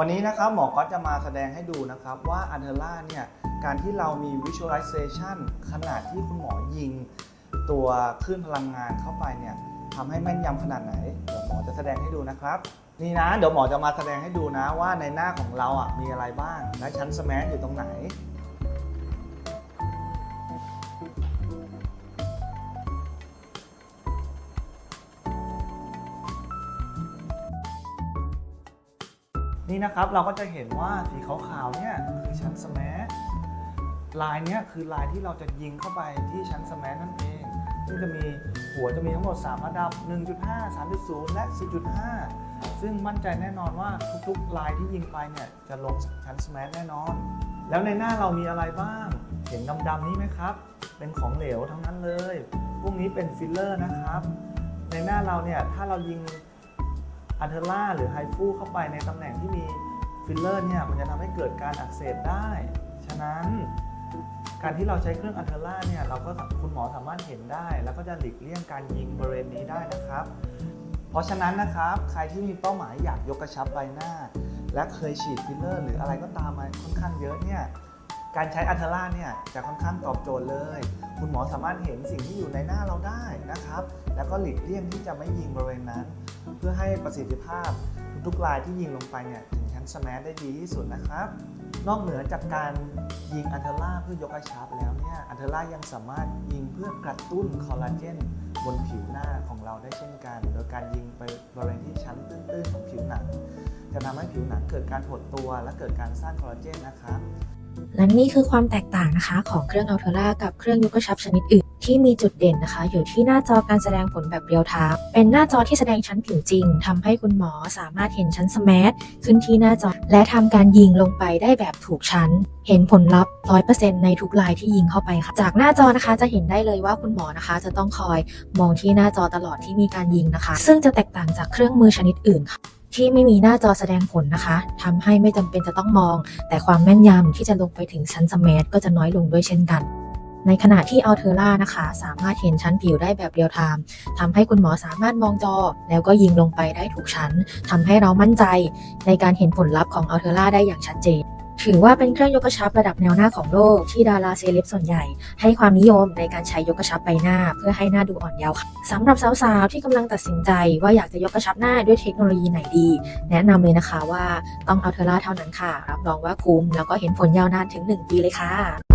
วันนี้นะครับหมอก็จะมาแสดงให้ดูนะครับว่าอันเทล่าเนี่ยการที่เรามี visualization ขนาดที่คุณหมอยิง ตัวคลื่นพลังงานเข้าไปเนี่ยทำให้แม่นยำขนาดไหน เดี๋ยวหมอจะแสดงให้ดูนะครับ นี่นะเดี๋ยวหมอจะมาแสดงให้ดูนะว่าในหน้าของเราอะมีอะไรบ้าง และชั้นสแมชอยู่ตรงไหน นี่นะครับเราก็จะเห็นว่าสีขาวๆเนี่ยคือชั้นสแมชลายเนี้ยคือลายที่เราจะยิงเข้าไปที่ชั้นสแมชนั่นเองซึ่งจะมีหัวจะมีทั้งหมด 3 ระดับ 1.5 3.0 และ 4.5 ซึ่งมั่นใจแน่นอนว่าทุกๆลายที่ยิงไปเนี่ยจะลงชั้นสแมชแน่นอน แล้วในหน้าเรามีอะไรบ้าง เห็นดำๆนี้ไหมครับ เป็นของเหลวทั้งนั้นเลย พวกนี้เป็นฟิลเลอร์นะครับ ในหน้าเราเนี่ยถ้าเรายิง อันเทล่าหรือไฮฟูเข้าไปในตำแหน่งที่มีฟิลเลอร์เนี่ยมันจะทำให้เกิดการอักเสบได้ ฉะนั้นการที่เราใช้เครื่องอันเทล่าเนี่ยเราก็คุณหมอสามารถเห็นได้ แล้วก็จะหลีกเลี่ยงการยิงบริเวณนี้ได้นะครับ เพราะฉะนั้นนะครับใครที่มีเป้าหมายอยากยกกระชับใบหน้า และเคยฉีดฟิลเลอร์ หรืออะไรก็ตามมาค่อนข้างเยอะเนี่ย การใช้อันเทล่าเนี่ยจะค่อนข้างตอบโจทย์เลย คุณหมอสามารถเห็นสิ่งที่อยู่ในหน้าเราได้นะครับ แล้วก็หลีกเลี่ยงที่จะไม่ยิงบริเวณนั้น เพื่อให้ประสิทธิภาพทุกๆลายที่ยิงลงไปเนี่ยถึงชั้นสแมชได้ดีที่สุดนะครับนอกเหนือจากการยิงอันเทล่าเพื่อยกกระชับแล้วเนี่ยอันเทล่ายังสามารถยิงเพื่อกระตุ้นคอลลาเจนบนผิวหน้าของเราได้เช่นกัน โดยการยิงไปบริเวณที่ชั้นตื้นๆของผิวหนัง จะทำให้ผิวหนังเกิดการหดตัวและเกิดการสร้างคอลลาเจนนะครับ และนี่คือความแตกต่างนะคะของเครื่องอัลเทอร่ากับเครื่องยกกระชับชนิดอื่น ที่มีจุดเด่นนะคะ อยู่ที่หน้าจอการแสดงผลแบบเรียลไทม์เป็นหน้าจอที่แสดงชั้นผิวจริงทำให้คุณหมอสามารถเห็นชั้นสแมทขึ้นที่หน้าจอ และทำการยิงลงไปได้แบบถูกชั้น เห็นผลลัพธ์100%ในทุกลายที่ยิงเข้าไปค่ะ จากหน้าจอนะคะจะเห็นได้เลยว่าคุณหมอนะคะ จะต้องคอยมองที่หน้าจอตลอดที่มีการยิงนะคะ ซึ่งจะแตกต่างจากเครื่องมือชนิดอื่นค่ะ ที่ไม่มีหน้าจอแสดงผลนะคะทำให้ไม่จำเป็นจะต้องมอง แต่ความแม่นยำที่จะลงไปถึงชั้นสแมทก็จะน้อยลงด้วยเช่นกันในขณะที่อัลเทอร่านะคะ สามารถเห็นชั้นผิวได้แบบเรียลไทม์ทำให้คุณหมอสามารถมองจอ แล้วก็ยิงลงไปได้ถูกชั้นทำให้เรามั่นใจ ในการเห็นผลลัพธ์ของอัลเทอร่าได้อย่างชัดเจน ถือว่าเป็นเครื่องยกกระชับระดับแนวหน้าของโลกที่ดาราเซเลบส่วนใหญ่ ให้ความนิยมในการใช้ยกกระชับใบหน้า เพื่อให้หน้าดูอ่อนเยาว์ค่ะสำหรับสาวๆที่กำลังตัดสินใจว่าอยากจะยกกระชับหน้าด้วยเทคโนโลยีไหนดี แนะนำเลยนะคะว่าต้องเอาเทอร่าเท่านั้นค่ะ รับรองว่าคุ้มแล้วก็เห็นผลยาวนานถึง 1 ปีเลยค่ะ